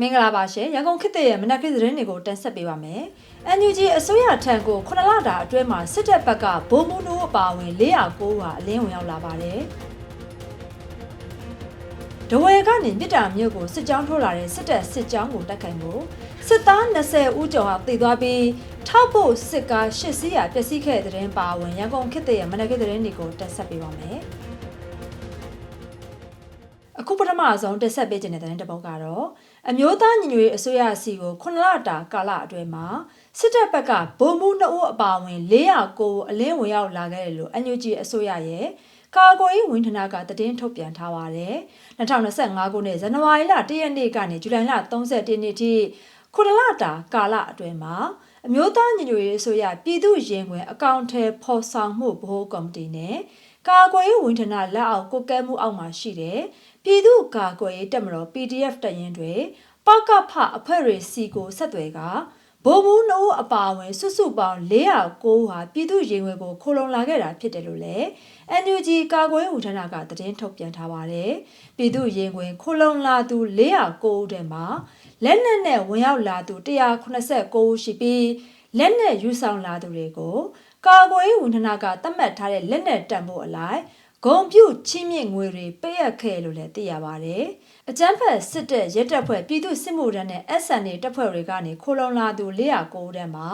မင်္ဂလာပါရှင်ရန်ကုန်ခေတ်သစ်ရဲ့မနက်ခင်းသတင်းတွေကိုတင်ဆက်ပေးပါမယ်။ NUG အစိုးရထံကို9လတာအတွင်းမှာစစ်တပ်ဘက်ကဘုံမူနိုးအပါအဝင်409ဟာအလင်းဝင်ရောက်လာပါတယ်။ဒဝယ်ကနေမြစ်တာမြို့ကိုစစ်ကြောင်းထိုးလာတဲ့စစ်တပ်စစ်ကြောင်းကိုတိုက်ခိုက်မှုစစ်သား20ဦးကျော်ဟာတည်သွားပြီးထောက်ဖို့စစ်ကား၈စီးရပျက်စီးခဲ့တဲ့တဲ့ရင်ပါဝင်ရန်ကုန်ခေတ်သစ်ရဲ့မနက်ခင်းသတင်းတွေကိုတင်ဆက်ပေးပါမယ်။အခုပထမဆုံးတက်ဆက်ပေးခြင်းတဲ့တဲ့ဘောက်ကတော့ အမျိုးသားညီညွတ်ရေးအစိုးရစီကို9လတာကာလအတွင်းမှာစစ်တပ်ဘက်ကဗိုလ်မှူး2ဦးအပါအဝင်409ဦးအလင်းဝင်ရောက်လာခဲ့တယ်လို့ NUG အစိုးရရဲ့ကာကွယ်ရေးဝန်ထမ်းကတည်င်းထုတ်ပြန်ထားပါတယ်2025ခုနှစ်ဇန်နဝါရီလ1ရက်နေ့ကနေဇူလိုင်လ30ရက်နေ့ထိ9လတာကာလအတွင်းမှာအမျိုးသားညီညွတ်ရေးအစိုးရပြည်သူ့ရင်ခွင်အကောင့်ထဲဖော်ဆောင်မှုဗဟိုကော်မတီနဲ့ကာကွယ်ရေးဝန်ထမ်းလက်အောက်ကိုကဲမှုအောက်မှာရှိတဲ့ ပြည်သူ့ကာကွယ်ရေးတပ်မတော် PDF တပ်ရင်းတွေပကဖအဖွဲ့တွေစီကိုဆက်သွယ်ကဗိုလ်မှူးနှုတ်အပါအဝင်စုစုပေါင်း409ဟာပြည်သူ့ရင်ဝင်ကိုခိုလုံလာခဲ့တာဖြစ်တယ်လို့လည်း NUG ကာကွယ်ရေးဝန်ထမ်းကသတင်းထုတ်ပြန်ထားပါတယ်။ပြည်သူ့ရင်ဝင်ခိုလုံလာသူ409ဦးထဲမှာလက်နက်နဲ့ဝင်ရောက်လာသူ189ဦးရှိပြီးလက်နက်ယူဆောင်လာသူတွေကိုကာကွယ်ရေးဝန်ထမ်းကသတ်မှတ်ထားတဲ့လက်နက်တန်ဖို့အလိုက် ဂုံပြုတ်ချင်းမြင့်ငွေတွေပေးရခဲ့လို့လည်းသိရပါတယ်။အကြမ်းဖက်စစ်တပ်ရဲတပ်ဖွဲ့ပြည်သူစစ်မှုထမ်းနဲ့ SNA တပ်ဖွဲ့တွေကနေခိုလုံလာသူ409ဦးတန်းမှာ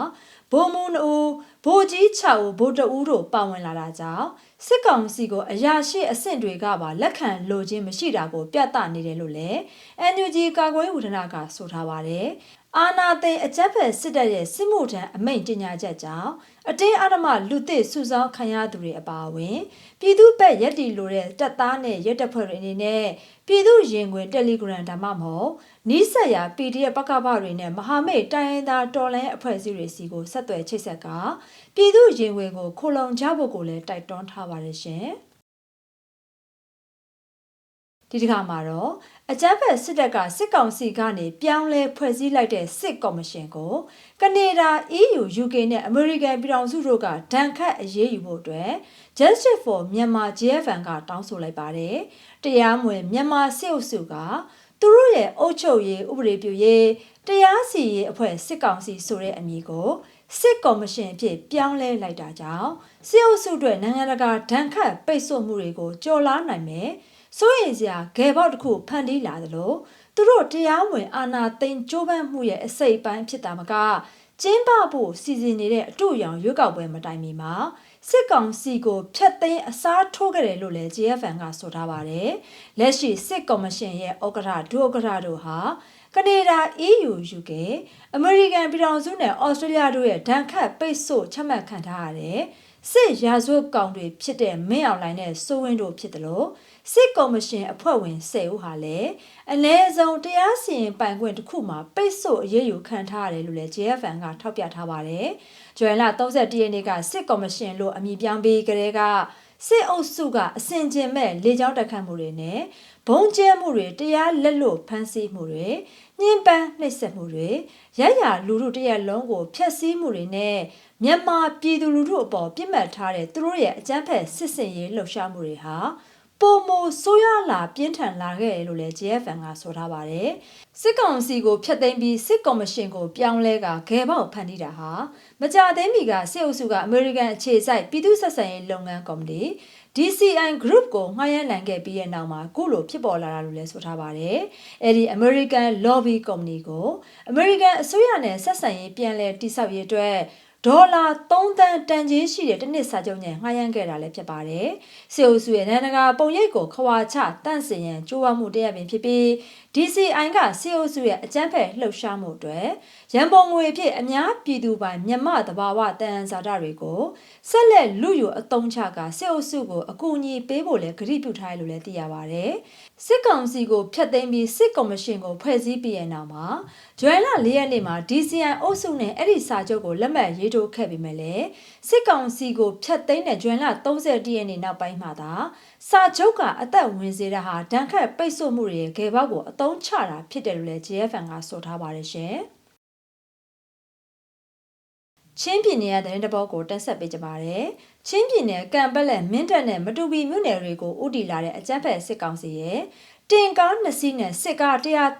ဗိုလ်မှူး2ဦးဗိုလ်ကြီး6ဦးဗိုလ်တအူးတို့ပါဝင်လာတာကြောင့်စစ်ကောင်စီကိုအရာရှိအဆင့်တွေကပါလက်ခံလိုခြင်းမရှိတာကိုပြသနေတယ်လို့လည်း NUG ကာကွယ်ရေးဝန်ထမ်းကဆိုထားပါတယ်။ အာနာသိန်အကြမ်းဖက်စစ်တပ်ရဲ့စစ်မှုထမ်းအမိန့်ကြေညာချက်ကြောင့်အတင်းအဓမ္မလူသစ်စုဆောင်းခံရသူတွေအပါအဝင် ပြည်သူ့ဘက်ရက်တီလိုတဲ့တပ်သားနဲ့ရဲတပ်ဖွဲ့တွေအနေနဲ့ပြည်သူ့ရင်ခွင် Telegram ဒါမှမဟုတ်နီးစပ်ရာ PDF ပကပတွေနဲ့မဟာမိတ်တိုင်းရင်းသားတော်လှန်အဖွဲ့အစည်းတွေစီကိုဆက်သွယ်ချိတ်ဆက်ကပြည်သူ့ရင်ခွင်ကိုခိုလုံကြဖို့ကိုလည်းတိုက်တွန်းထားပါတယ်ရှင်။ ဒီတစ်ခါမှာတော့အကြမ်းဖက်စစ်တပ်ကစစ်ကောင်စီကနေပြောင်းလဲဖွဲ့စည်းလိုက်တဲ့စစ်ကော်မရှင်ကိုကနေဒါ EU UK နဲ့ American ပြည်ထောင်စုတို့ကဒဏ်ခတ်အရေးယူဖို့အတွက် Justice for Myanmar JFN ကတောင်းဆိုလိုက်ပါတယ်။တရားမဝင်မြန်မာစစ်အုပ်စုကသူတို့ရဲ့အုပ်ချုပ်ရေးဥပဒေပြုရေးတရားစီရင်အဖွဲ့စစ်ကောင်စီဆိုတဲ့အမည်ကိုစစ်ကော်မရှင်အဖြစ်ပြောင်းလဲလိုက်တာကြောင့်စစ်အုပ်စုတွေနိုင်ငံတကာဒဏ်ခတ်ပိတ်ဆို့မှုတွေကိုကြော်လားနိုင်မယ်။ စိုးရိမ်စရာဂယ်ပေါက်တစ်ခုဖန်တီးလာသလိုသူတို့တရားဝင်အာဏာသိမ်းကြိုးပမ်းမှုရဲ့အစိတ်ပိုင်းဖြစ်တာမကကျင်းပဖို့စီစဉ်နေတဲ့အတူရောင်ရွေးကောက်ပွဲမတိုင်မီမှာစစ်ကောင်စီကိုဖျက်သိမ်းအစားထိုးခဲ့တယ်လို့လည်း JFN ကဆိုထားပါတယ်။လက်ရှိစစ်ကော်မရှင်ရဲ့ဥက္ကဋ္ဌဒုဥက္ကဋ္ဌတို့ဟာကနေဒါ EU UK အမေရိကန်ပြည်ထောင်စုနဲ့ဩစတြေးလျတို့ရဲ့ဒဏ်ခတ်ပိတ်ဆို့ချမှတ်ခံထားရတဲ့ စစ်ရာဇဝတ်ကောင်တွေဖြစ်တဲ့မင်းအောင်လှိုင်နဲ့စိုးဝင်းတို့ဖြစ်တယ်လို့စစ်ကော်မရှင်အဖွဲ့ဝင်10ဦးဟာလည်းအ ਨੇ ဆုံးတရားစီရင်ပိုင်ခွင့်တစ်ခုမှာပိတ်ဆို့အရေးယူခံထားရတယ်လို့လည်း JFN ကထောက်ပြထားပါတယ်။ဇွန်လ31ရက်နေ့ကစစ်ကော်မရှင်လို့အမည်ပြောင်းပြီးကြတဲ့ကစစ်အုပ်စုကအစင်ကျင်မဲ့လေကြောင်းတက်ခတ်မှုတွေနဲ့ ဘုံကျဲမှုတွေတရားလက်လွတ်ဖမ်းဆီးမှုတွေညှဉ်းပန်းနှိပ်စက်မှုတွေရရလူလူတရက်လုံးကိုဖျက်ဆီးမှုတွေနဲ့မြန်မာပြည်သူလူထုအပေါ်ပြစ်မှတ်ထားတဲ့သူတို့ရဲ့အကြမ်းဖက်စစ်စင်ရေးလှုပ်ရှားမှုတွေဟာ ပုံမဆိုးရလာပြင်းထန်လာခဲ့တယ်လို့လည်း JFN ကဆိုထားပါတယ်စစ်ကောင်စီကိုဖျက်သိမ်းပြီးစစ်ကော်မရှင်ကိုပြောင်းလဲကဂယ်ပေါက်ဖန်တီးတာဟာမကြသေးမီကစစ်အုပ်စုကအမေရိကန်အခြေစိုက်ပြည်သူ့ဆက်ဆံရေးလုပ်ငန်းကော်မတီ DCI Group ကိုငှားရမ်းနိုင်ခဲ့ပြီးတဲ့နောက်မှာခုလိုဖြစ်ပေါ်လာတာလို့လည်းဆိုထားပါတယ်။အဲဒီ American Lobby Company ကို American အစိုးရနဲ့ဆက်ဆံရေးပြန်လည်တိစောက်ရေးအတွက် ဒေါ်လာ3သန်းတန်ကြေးရှိတဲ့တစ်နှစ်စာချုပ်နဲ့ငှားရမ်းခဲ့တာလည်းဖြစ်ပါတယ်။စေအိုစုရဲ့နိုင်ငံတကာပုံရိပ်ကိုခွာချတန့်စင်ရန်ကြိုးပမ်းမှုတရပင်ဖြစ်ပြီး DCI ကစေအိုစုရဲ့အကြမ်းဖက်လှုပ်ရှားမှုအတွက်ရန်ပုံငွေအဖြစ်အများပြည်သူပိုင်မြမသဘာဝတန်ဇာတာတွေကိုဆက်လက်လူယူအသုံးချကစေအိုစုကိုအကူအညီပေးဖို့လည်းကတိပြုထားတယ်လို့လည်းသိရပါတယ်။စစ်ကောင်စီကိုဖျက်သိမ်းပြီးစစ်ကော်မရှင်ကိုဖွဲ့စည်းပြီးတဲ့နောက်မှာဇွဲလ၄ရက်နေ့မှာ DCI အုပ်စုနဲ့အဲ့ဒီစာချုပ်ကိုလက်မှတ်ရေးထိုးခဲ့ပြီးမဲ့လည်းစစ်ကောင်စီကိုဖျက်သိမ်းတဲ့ဇွဲလ30ရက်နေ့နောက်ပိုင်းမှာသာ စာချုပ်ကအသက်ဝင်စေတာဟာဒဏ်ခတ်ပိတ်ဆို့မှုတွေရဲ့ဂယ်ဘောက်ကိုအသုံးချတာဖြစ်တယ်လို့လည်း JFN ကဆိုထားပါတယ်ရှင်။ချင်းပြည်နယ်ရဲ့သတင်းတပုတ်ကိုတင်ဆက်ပေးကြပါရစေ။ချင်းပြည်နယ်ကံပက်လက်မင်းတပ်နဲ့မတူပီမြို့နယ်တွေကိုဥတီလာတဲ့အကြမ်းဖက်စစ်ကောင်စီရဲ့ တင်ကား2စီးနဲ့စစ်ကား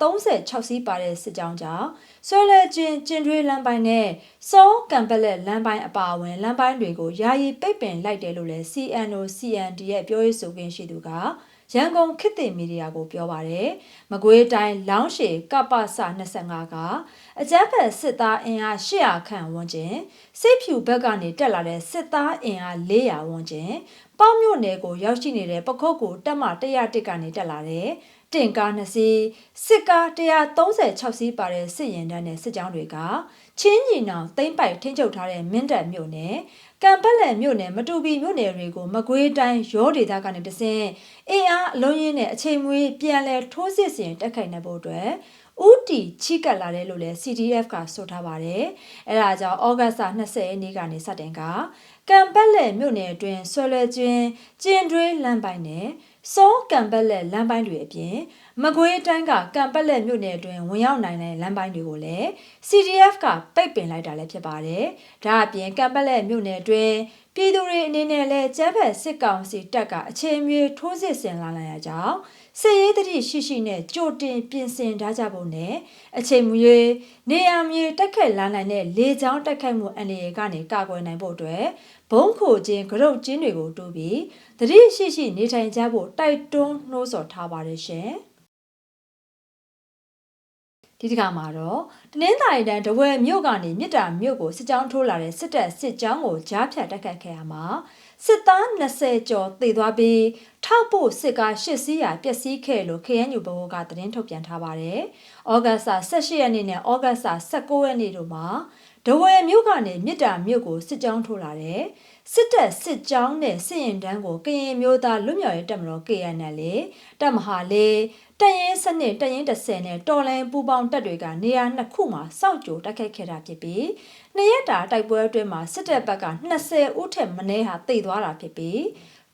136စီးပါတဲ့စစ်ကြောင်းကြောင့်ဆွဲလဲချင်းကျင်ထွေးလမ်းပိုင်းနဲ့စောကံပလက်လမ်းပိုင်းအပါအဝင်လမ်းပိုင်းတွေကိုယာယီပိတ်ပင်လိုက်တယ်လို့လည်း CNO CND ရဲ့ပြောရေးဆိုခွင့်ရှိသူကရန်ကုန်ခေတ်သစ်မီဒီယာကိုပြောပါတယ်။မကွေးတိုင်းလောင်းရှည်ကပ္ပစ25ကအကြမ်းဖက်စစ်သားအင်အား800ခန့်ဝန်းကျင်စစ်ဖြူဘက်ကနေတက်လာတဲ့စစ်သားအင်အား400ဝန်းကျင် ပေါင်းမြို့နယ်ကိုရောက်ရှိနေတဲ့ပခုတ်ကိုတက်မှ101ကနေတက်လာတဲ့တင်ကား2စီးစစ်ကား136စီးပါတဲ့စစ်ရင်တန်းနဲ့စစ်ကြောင်းတွေကချင်းညီနောင်တိမ့်ပိုက်ထိန်းချုပ်ထားတဲ့မင်းတပ်မြို့နယ်ကံပက်လက်မြို့နယ်မတူပီမြို့နယ်တွေကိုမကွေးတိုင်းရောဒေသကနေတဆင့်အင်အားအလုံးရင်းနဲ့အချိန်မွေးပြန်လဲထိုးစစ်ဆင်တက်ခိုင်နေဖို့အတွက်ဦးတီချိကတ်လာတယ်လို့လည်း CDF ကဆိုထားပါတယ်။အဲဒါကြောင့်ဩဂတ်စ်20ရက်နေ့ကနေစတင်က ကံပက်လက်မြို့နယ်အတွင်းဆွဲလွယ်ကျွန်းကျင်တွဲလမ်းပိုင်းနဲ့စောကံပက်လက်လမ်းပိုင်းတွေအပြင်မကွေးတိုင်းကကံပက်လက်မြို့နယ်အတွင်းဝင်ရောက်နိုင်တဲ့လမ်းပိုင်းတွေကိုလည်း CDF ကပိတ်ပင်လိုက်တာလည်းဖြစ်ပါတယ်။ဒါအပြင်ကံပက်လက်မြို့နယ်အတွင်းပြည်သူတွေအနေနဲ့လည်းကျန်းဖက်စစ်ကောင်စီတပ်ကအချိန်မြေထိုးစစ်ဆင်လာနိုင်ရကြောင်း စစ်ရေးတတိရှိရှိနဲ့ကြိုတင်ပြင်ဆင်ထားကြဖို့နဲ့အချိန်မရွေးနေရာမြေတက်ခတ်လာနိုင်တဲ့လေကြောင်းတက်ခတ်မှုအန္တရာယ်ကနေကာကွယ်နိုင်ဖို့အတွက်ဘုံခိုခြင်းကရုတ်ကျင်းတွေကိုတိုးပြီးတတိရှိရှိနေထိုင်ကြဖို့တိုက်တွန်းနှိုးဆော်ထားပါတယ်ရှင်ဒီတစ်ခါမှာတော့တနင်္သာရီတိုင်းတဝဲမြို့ကနေမြစ်တာမြို့ကိုစစ်ကြောင်းထိုးလာတဲ့စစ်တပ်စစ်ကြောင်းကိုကြားဖြတ်တက်ခတ်ခဲ့ရမှာ စစ်သား20ကျော်သေသွားပြီးထောက်ဖို့စစ်ကား8စီးရာပျက်စီးခဲ့လို့ KNU ဘဝကသတင်းထုတ်ပြန်ထားပါတယ်။ဩဂတ်စ်18ရက်နေ့နဲ့ဩဂတ်စ်19ရက်နေ့တို့မှာဒဝယ်မြို့ကနေမြစ်တာမြို့ကိုစစ်ကြောင်းထိုးလာတယ်။စစ်တပ်စစ်ကြောင်းနဲ့စစ်ရင်တန်းကိုကရင်မျိုးသားလွတ်မြောက်ရေးတပ်မတော် KNL တပ်မဟာလေးတရင်စနစ်တရင်30နဲ့တော်လိုင်းပူပေါင်းတပ်တွေကနေရာနှစ်ခုမှာစောက်ကြိုတိုက်ခိုက်ခဲ့တာဖြစ်ပြီး နှစ်ရက်တာတိုက်ပွဲအတွင်းမှာစစ်တပ်ဘက်က20ဦးထက်မနည်းဟာတိတ်သွားတာဖြစ်ပြီး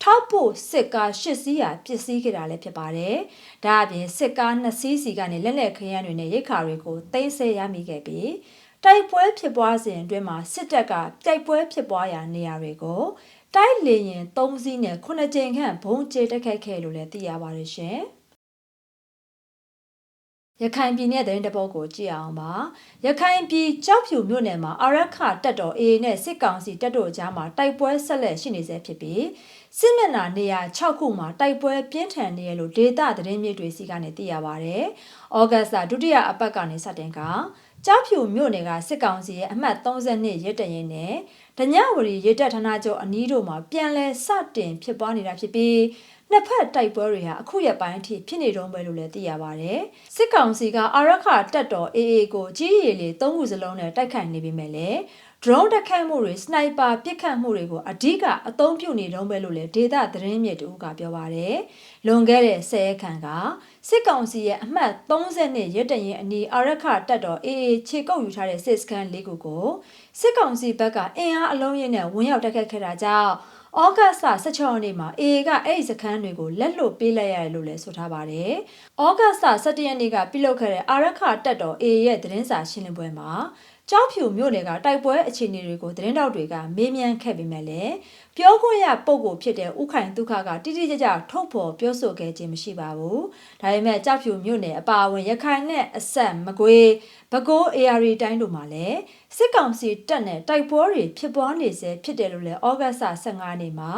ထောက်ဖို့စစ်ကား၈စီးဟာပစ္စည်းခဲ့တာလည်းဖြစ်ပါတယ်။ဒါအပြင်စစ်ကား2စီးစီကနေလက်လက်ခရမ်းတွေနဲ့ရိတ်ခါတွေကိုသိမ်းဆည်းရမိခဲ့ပြီးတိုက်ပွဲဖြစ်ပွားစဉ်အတွင်းမှာစစ်တပ်ကတိုက်ပွဲဖြစ်ပွားရာနေရာတွေကိုတိုက်လေရင်၃စီးနဲ့9ကြိမ်ခန့်ဘုံကျဲတက်ခတ်ခဲ့လို့လည်းသိရပါတယ်ရှင်။ ရခိုင်ပြည်နယ်သတင်းတပုတ်ကိုကြည့်အောင်ပါရခိုင်ပြည်ကြောက်ဖြူမြို့နယ်မှာအာရခတက်တော် AA နဲ့စစ်ကောင်စီတပ်တို့ကြားမှာတိုက်ပွဲဆက်လက်ရှိနေဆဲဖြစ်ပြီးစစ်မျက်နှာနေရာ6ခုမှာတိုက်ပွဲပြင်းထန်နေရလို့ဒေတာသတင်းမြစ်တွေစီကနေသိရပါဗျ။ဩဂတ်စ်ဒုတိယအပတ်ကနေစတင်ကကြောက်ဖြူမြို့နယ်ကစစ်ကောင်စီရဲ့အမှတ်32ရဲတရင်နဲ့ဒညဝရီရဲတပ်ဌာနချုပ်အနီးတို့မှာပြန်လည်စတင်ဖြစ်ပွားနေတာဖြစ်ပြီး နှစ်ဖက်တိုက်ပွဲတွေဟာအခုရက်ပိုင်းအထိဖြစ်နေတုန်းပဲလို့လည်းသိရပါဗျ။စစ်ကောင်စီကအာရခတက်တော် AA ကိုကြီးရည်လေသုံးခုစလုံးနဲ့တိုက်ခိုက်နေပြီမဲ့လေ drone တက်ခတ်မှုတွေစနိုက်ပါပစ်ခတ်မှုတွေကိုအဓိကအသုံးပြုနေတုန်းပဲလို့လည်းဒေတာသတင်းမြစ်တူကပြောပါဗျ။လွန်ခဲ့တဲ့10ရက်ခန့်ကစစ်ကောင်စီရဲ့အမှတ်30နဲ့ရက်တရင်အနီးအာရခတက်တော် AA ခြေကုပ်ယူထားတဲ့စစ်စခန်း၄ခုကိုစစ်ကောင်စီဘက်ကအင်အားအလုံးရင်းနဲ့ဝင်ရောက်တိုက်ခတ်ခဲ့တာကြောင့်ဩဂတ်စ်16ရက်နေ့မှာ AA ကအဲ့ဒီစခန်းတွေကိုလက်လွတ်ပေးလိုက်ရတယ်လို့လည်းဆိုထားပါတယ်။ဩဂတ်စ်17ရက်နေ့ကပြုလုပ်ခဲ့တဲ့အာရခတက်တော် AA ရဲ့သတင်းစာရှင်းလင်းပွဲမှာ ကြောက်ဖြူမြို့နယ်ကတိုက်ပွဲအခြေအနေတွေကိုသတင်းတောက်တွေကမေးမြန်းခဲ့ပေမဲ့လည်းပြောခွင့်ရပုံကိုဖြစ်တဲ့ဥခိုင်ဒုက္ခကတိတိကျကျထုတ်ဖော်ပြောဆိုခဲ့ခြင်းမရှိပါဘူး။ဒါပေမဲ့ကြောက်ဖြူမြို့နယ်အပါအဝင်ရခိုင်နဲ့အဆက်မကွေးပဲခူး AR တိုင်းတို့မှာလည်းစစ်ကောင်စီတပ်နဲ့တိုက်ပွဲတွေဖြစ်ပွားနေစေဖြစ်တယ်လို့လည်းဩဂတ်စ်15နေ့မှာ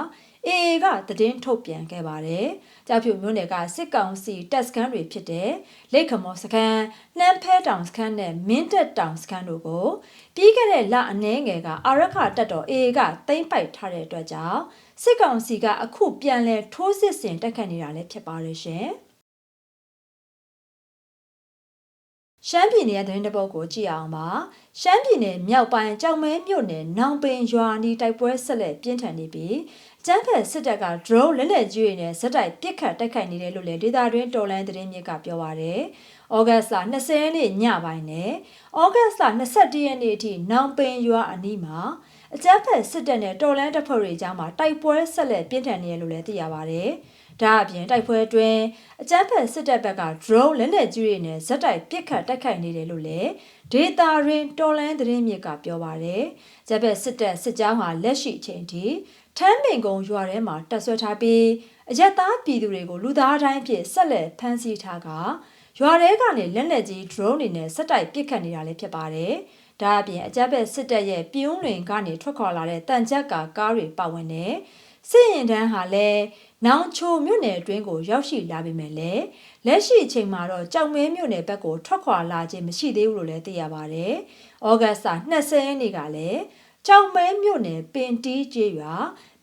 AA ကသတင်းထုတ်ပြန်ခဲ့ပါတယ်။ကြောက်ဖြူမြို့နယ်ကစစ်ကောင်စီတပ်စခန်းတွေဖြစ်တဲ့လိတ်ခမောစခန်း၊နှမ်းဖဲတောင်စခန်းနဲ့မင်းတက်တောင်စခန်းတို့ကိုပြီးခဲ့တဲ့လအနည်းငယ်ကအာရခတပ်တော် AA ကသိမ်းပိုက်ထားတဲ့အတွက်ကြောင့်စစ်ကောင်စီကအခုပြန်လဲထိုးစစ်ဆင်တိုက်ခတ်နေတာလည်းဖြစ်ပါတယ်ရှင်။ ရှမ်းပြည်နယ်ရဲ့သတင်းတပုတ်ကိုကြည့်အောင်ပါရှမ်းပြည်နယ်မြောက်ပိုင်းကြောင်မဲမြို့နယ်နောင်ပင်ရွာနီတိုက်ပွဲဆက်လက်ပြင်းထန်နေပြီးကျန်းဖက်စစ်တပ်က drone လက်လက်ကြီးတွေနဲ့ဇက်တိုက်ပစ်ခတ်တိုက်ခိုက်နေတယ်လို့လည်းဒေတာတွင်းတော်လန်သတင်းမြစ်ကပြောပါရယ်။ဩဂတ်စ်လ20ရက်နေ့ညပိုင်းနဲ့ဩဂတ်စ်လ21ရက်နေ့အထိနောင်ပင်ရွာအနီးမှာအကြမ်းဖက်စစ်တပ်နဲ့တော်လန်တပ်ဖွဲ့တွေကြားမှာတိုက်ပွဲဆက်လက်ပြင်းထန်နေတယ်လို့လည်းသိရပါရယ်။ ဒါအပြင်တိုက်ပွဲအတွင်းအကြမ်းဖက်စစ်တပ်ဘက်က drone လက်လက်ကြီးတွေနဲ့ဇက်တိုက်ပစ်ခတ်တိုက်ခိုက်နေတယ်လို့လည်းဒေတာရင်တော်လန်သတင်းမြစ်ကပြောပါရယ်။ဂျပက်စစ်တပ်စစ်ကြောင်းဟာလက်ရှိအချိန်ထိထမ်းပင်ကုန်းရွာထဲမှာတက်ဆွဲထားပြီးအရက်သားပြည်သူတွေကိုလူသားတိုင်းအဖြစ်ဆက်လက်ဖမ်းဆီးထားကရွာထဲကနေလက်နက်ကြီး drone တွေနဲ့စက်တိုက်ပစ်ခတ်နေတာလည်းဖြစ်ပါတယ်။ဒါအပြင်အကြက်ဘက်စစ်တပ်ရဲ့ပြင်းလွင်ကနေထွက်ခွာလာတဲ့တန်ကြပ်ကာကားတွေပါဝင်တယ်။စစ်ရင်တန်းဟာလည်း နောင်ချိုမြို့နယ်အတွင်းကိုရောက်ရှိလာပြီမဲ့လည်းလက်ရှိအချိန်မှာတော့ကြောင်မဲမြို့နယ်ဘက်ကိုထွက်ခွာလာခြင်းမရှိသေးဘူးလို့လည်းသိရပါတယ်။ဩဂတ်စ်20ရက်နေ့ကလည်းကြောင်မဲမြို့နယ်ပင်တီးကျေးရွာ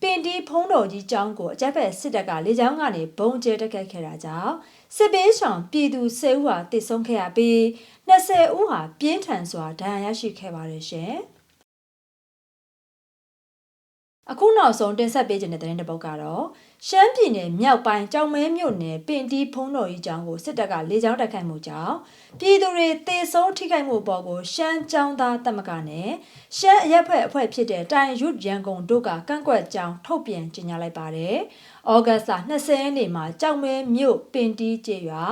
ပင်တီးဖုံးတော်ကြီးကျောင်းကိုအကြက်ဖက်စစ်တပ်ကလေကြောင်းကနေဘုံကျဲတက်ခတ်ခဲ့တာကြောင့်စစ်ပေးဆောင်ပြည်သူ10ဦးဟာတိတ်ဆုံးခဲ့ရပြီး20ဦးဟာပြင်းထန်စွာဒဏ်ရာရရှိခဲ့ပါတယ်ရှင်။အခုနောက်ဆုံးတင်ဆက်ပေးခြင်းတဲ့သတင်းတစ်ပုဒ်ကတော့ ရှမ်းပြည်နယ်မြောက်ပိုင်းကြောင်မဲမြို့နယ်ပင်တီးဖုံးတော်ကြီးကျောင်းကိုစစ်တပ်ကလေကြောင်းတိုက်ခိုက်မှုကြောင့်ပြည်သူတွေတေဆုံးထိခိုက်မှုပေါ်ကိုရှမ်းကျောင်းသားတပ်မကနဲ့ရှမ်းအရက်ဖွဲ့အဖွဲ့ဖြစ်တဲ့တိုင်ရွတ်ရန်ကုန်တို့ကကန့်ကွက်ကြောင်းထုတ်ပြန်ကြေညာလိုက်ပါတယ်။ဩဂတ်စ်လ20ရက်နေ့မှာကြောင်မဲမြို့ပင်တီးကျေးရွာ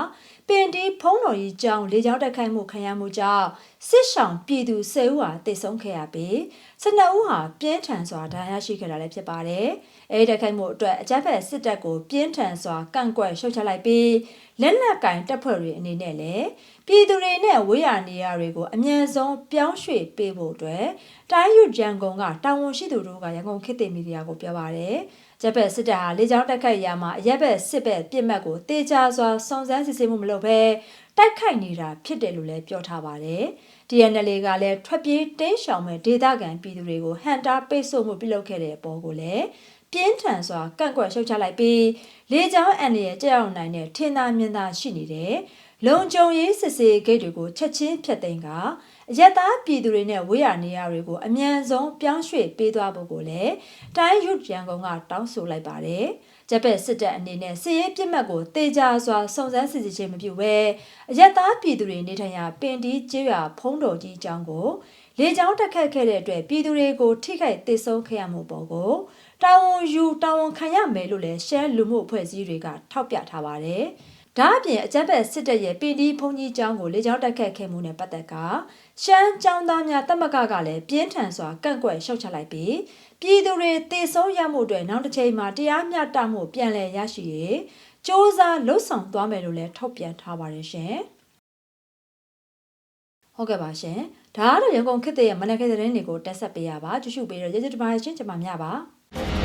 ပင်တီဖုံးတော်ကြီးကျောင်းလေကြောင်းတိုက်ခိုက်မှုခံရမှုကြောင့်စစ်ဆောင်ပြည်သူ10ဦးဟာတိတ်ဆုံးခဲ့ရပြီး12ဦးဟာပြင်းထန်စွာဒဏ်ရာရှိခဲ့တာလည်းဖြစ်ပါတယ်။ အဲဒီတိုက်ခိုက်မှုအတွက်အကြမ်းဖက်စစ်တပ်ကိုပြင်းထန်စွာကန့်ကွက်ရှုတ်ချလိုက်ပြီးလက်နက်ကင်တပ်ဖွဲ့တွေအနေနဲ့လည်းပြည်သူတွေနဲ့ဝေးရနေရတွေကိုအမြန်ဆုံးပြောင်းရွှေ့ပေးဖို့အတွက်တိုင်းယူရန်ကုန်ကတာဝန်ရှိသူတို့ကရန်ကုန်ခေတ်သစ်မီဒီယာကိုပြောပါတယ်။ဂျပန်စစ်တပ်ဟာလေကြောင်းတိုက်ခိုက်ရာမှာအရက်ဘက်စစ်ဘက်ပြစ်မှတ်ကိုတေချာစွာစုံစမ်းစစ်ဆေးမှုမလုပ်ဘဲတိုက်ခိုက်နေတာဖြစ်တယ်လို့လည်းပြောထားပါတယ်။ DNL ကလည်းထွက်ပြေးတင်းရှောင်မဲ့ဒေသခံပြည်သူတွေကိုဟန်တာပိတ်ဆို့မှုပြုလုပ်ခဲ့တဲ့အပေါ်ကိုလည်း ပြင်းထန်စွာကန့်ကွက်ရှုတ်ချလိုက်ပြီးလေကြောင်းအန်ရဲ့ကြောက်အောင်နိုင်တဲ့ထင်သာမြင်သာရှိနေတဲ့လုံခြုံရေးစစ်ဆေးဂိတ်တွေကိုချက်ချင်းဖျက်သိမ်းကအရက်သားပြည်သူတွေနဲ့ဝေးရနေရတွေကိုအမြန်ဆုံးပြောင်းရွှေ့ပေးသွားဖို့ကိုလည်းတိုင်းရုပ်ရန်ကုန်ကတောင်းဆိုလိုက်ပါတယ်။ဂျပန်စစ်တပ်အနေနဲ့စစ်ရေးပြစ်မှတ်ကိုတေချာစွာစုံစမ်းစစ်ဆေးခြင်းမပြုဘဲအရက်သားပြည်သူတွေနေထိုင်ရာပင်တီးကျေးရွာဖုံးတော်ကြီးအကြောင်းကိုလေကြောင်းတက်ခတ်ခဲ့တဲ့အတွက်ပြည်သူတွေကိုထိခိုက်ဒေဆုံးခဲ့ရမှုပေါ်ကို တာဝန်ယူတာဝန်ခံရမယ်လို့လည်းရှမ်းလူမှုအဖွဲ့အစည်းတွေက ထောက်ပြထားပါတယ်။ဒါအပြင်အကြမ်းဖက်စစ်တပ်ရဲ့ပင်ဒီဖုန်ကြီးကျောင်းကိုလေကြောင်းတိုက်ခတ်ခဲ့မှုနဲ့ပတ်သက်ကရှမ်းကျောင်းသားများတမကကလည်းပြင်းထန်စွာကန့်ကွက်ရှုတ်ချလိုက်ပြီးပြည်သူတွေတေဆုံးရမှုတွေနောက်တစ်ချိန်မှာတရားမျှတမှုပြန်လည်ရရှိရေးစ조사လှုပ်ဆောင်သွားမယ်လို့လည်းထုတ်ပြန်ထားပါတယ်ရှင်ဟုတ်ကဲ့ပါရှင်ဒါကတော့ရန်ကုန်ခေတ်ရဲ့မနက်ခင်းသတင်းတွေကိုတက်ဆက်ပေးရပါကြည့်ရှုပေးတော့ကျေးဇူးတင်ပါတယ်ရှင်ကျွန်မများပါ you